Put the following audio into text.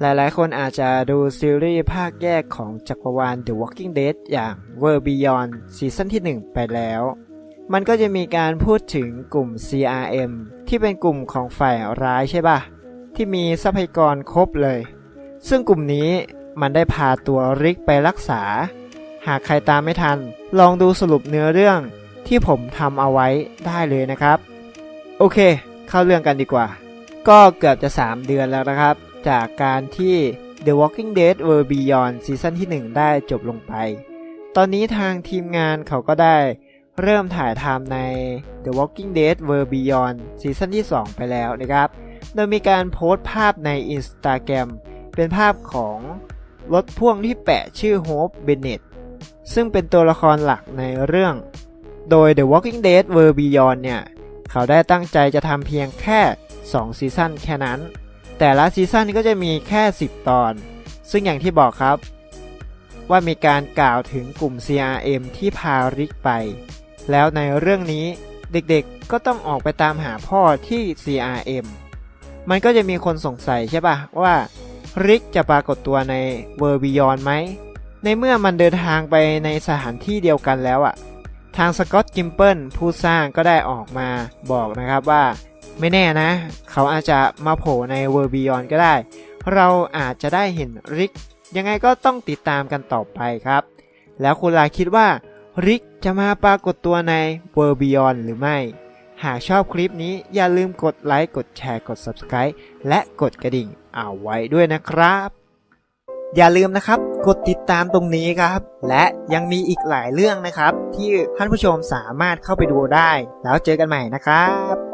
หลายๆ คนอาจจะดูซีรีส์ภาคแยกของจักรวาล The Walking Dead อย่าง World Beyond ซีซั่นที่ 1 ไปแล้ว มันก็จะมีการพูดถึงกลุ่ม CRM ที่เป็นกลุ่มของฝ่ายร้ายใช่ปะที่มีทรัพยากรครบเลย ซึ่งกลุ่มนี้มันได้พาตัวริกไปรักษา หากใครตามไม่ทัน ลองดูสรุปเนื้อเรื่องที่ผมทำเอาไว้ได้เลยนะครับ โอเค เข้าเรื่องกันดีกว่า ก็เกือบจะ 3 เดือนแล้วนะครับ จากการที่ The Walking Dead World Beyond ซีซั่นที่ 1 ได้จบลงไป ตอนนี้ทางทีมงานเขาก็ได้เริ่มถ่ายทำใน The Walking Dead World Beyond ซีซั่นที่ 2 ไปแล้วนะครับ โดยมีการโพสต์ภาพใน Instagram เป็นภาพของรถพ่วงที่แปะชื่อ Hope Bennett ซึ่งเป็นตัวละครหลักในเรื่อง โดย The Walking Dead World Beyond เนี่ย เขาได้ตั้งใจจะทำเพียงแค่ 2 ซีซั่นแค่นั้น แต่ละซีซั่นก็จะมีแค่ 10 ตอน ซึ่งอย่างที่บอกครับ ว่ามีการกล่าวถึงกลุ่ม CRM ที่พาริกไป แล้วในเรื่องนี้เด็กๆก็ต้องออกไปตามหาพ่อที่ CRM มันก็จะมีคนสงสัยใช่ปะว่าริกจะปรากฏตัวในเวอร์บิยอนไหม ในเมื่อมันเดินทางไปในสถานที่เดียวกันแล้วอะทางสกอตกิมเปิลผู้สร้างก็ได้ออกมาบอกนะครับว่า ไม่แน่นะ เขาอาจจะมาโผล่ในเวอร์บิยอนก็ได้ เราอาจจะได้เห็นริก ยังไงก็ต้องติดตามกันต่อไปครับ แล้วคุณลาคิดว่าริกจะมาปรากฏตัวในเวอร์บิยอนหรือไม่ หากชอบคลิปนี้อย่าลืมกดไลค์ กดแชร์ กด Subscribe และกดกระดิ่งเอาไว้ด้วยนะครับ อย่าลืมนะครับ กดติดตามตรงนี้ครับ และยังมีอีกหลายเรื่องนะครับ ที่ท่านผู้ชมสามารถเข้าไปดูได้ แล้วเจอกันใหม่นะครับ